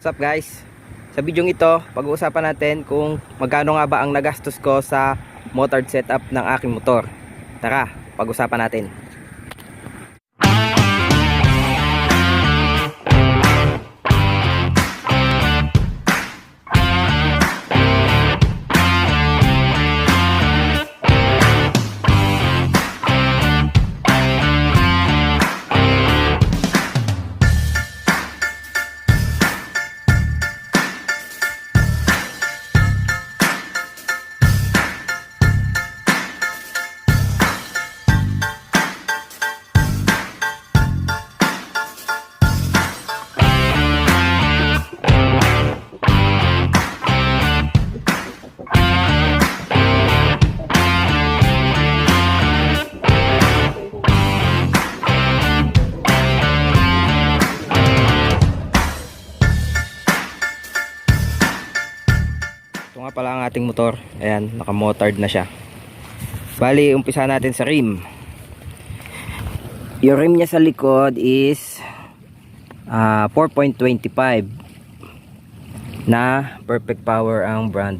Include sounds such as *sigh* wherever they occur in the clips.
What's up guys? Sa video ito, pag-uusapan natin kung magkano nga ba ang nagastos ko sa motor setup ng aking motor. Tara, pag-usapan natin. Nga pala ang ating motor. Ayan, naka-motard na siya. Bali, umpisa natin sa rim. Yung rim niya sa likod is ah, 4.25 na perfect power ang brand.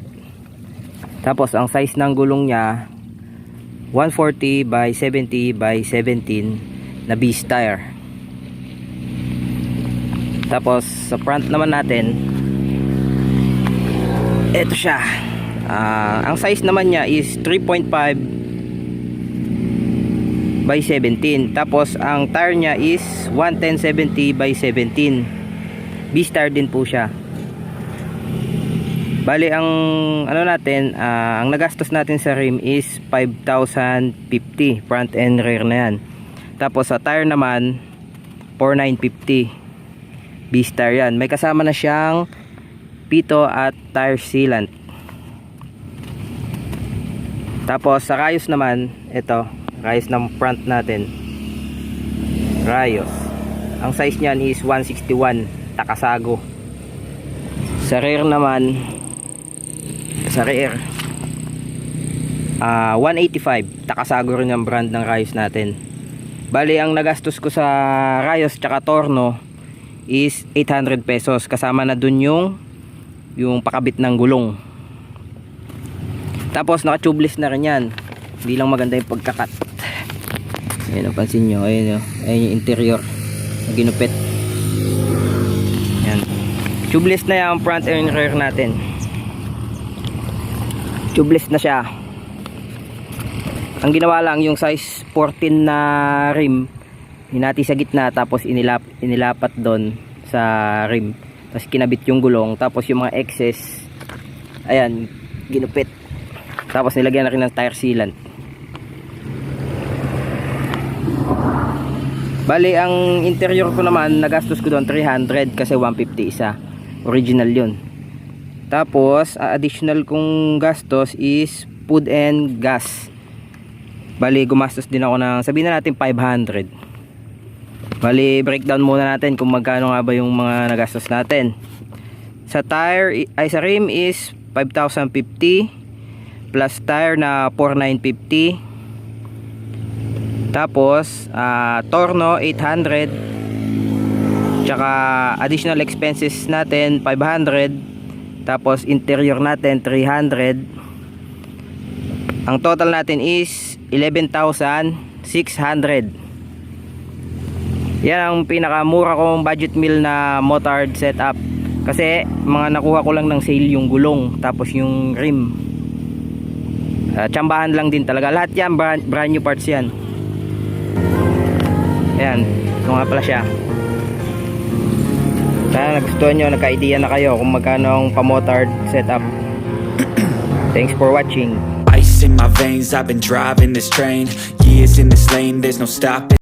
Tapos ang size ng gulong niya 140 by 70 by 17 na beast tire. Tapos sa front naman natin ito siya. Ah, ang size naman niya is 3.5 by 17. Tapos ang tire niya is 11070 by 17. Beast tire din po siya. Bali ang ano natin, ah, ang nagastos natin sa rim is 5,050 front and rear na yan. Tapos sa tire naman 4,950. Beast tire yan. May kasama na siyang pito at tire sealant. Tapos sa rayos naman, ito, rayos ng front natin. Rayos. Ang size niyan is 161 takasago. Sa rear naman, sa rear, ah 185 takasago rin ang brand ng rayos natin. Bali ang nagastos ko sa rayos tsaka torno is 800 pesos kasama na dun yung yung pakabit ng gulong. Tapos naka tubeless na rin yan. Hindi lang maganda yung pagkakat. Ayun ang pansin nyo. Ayun, oh. ayun yung interior. Na ginupit. Yan tubeless na yan ang front and rear natin. Tubeless na siya. Ang ginawa lang yung size 14 na rim hinati sa gitna tapos inilap, inilapat doon sa rim tapos kinabit yung gulong tapos yung mga excess ayan ginupit. Tapos nilagyan na rin ng tire sealant. Bali ang interior ko naman nagastos ko doon 300 kasi 150 isa. Original yun. Tapos additional kong gastos is food and gas. Bali gumastos din ako ng sabihin na natin 500 bali breakdown muna natin kung magkano nga ba yung mga nagastos natin. Sa tire ay sa rim is 5,050 plus tire na 4,950 tapos ah, torno 800 tsaka additional expenses natin 500 tapos interior natin 300 ang total natin is 11,600 yan ang pinakamura kong budget meal na motard setup kasi mga nakuha ko lang ng sale yung gulong tapos yung rim uh, tsambahan lang din talaga lahat yan brand, brand new parts yan Ayan, ito nga pala siya. Sana nagustuhan nyo, nagka-idea na kayo kung magkano ang pamotard setup. *coughs* Thanks for watching. Ice in my veins, I've been driving this train Years in this lane, there's no stopping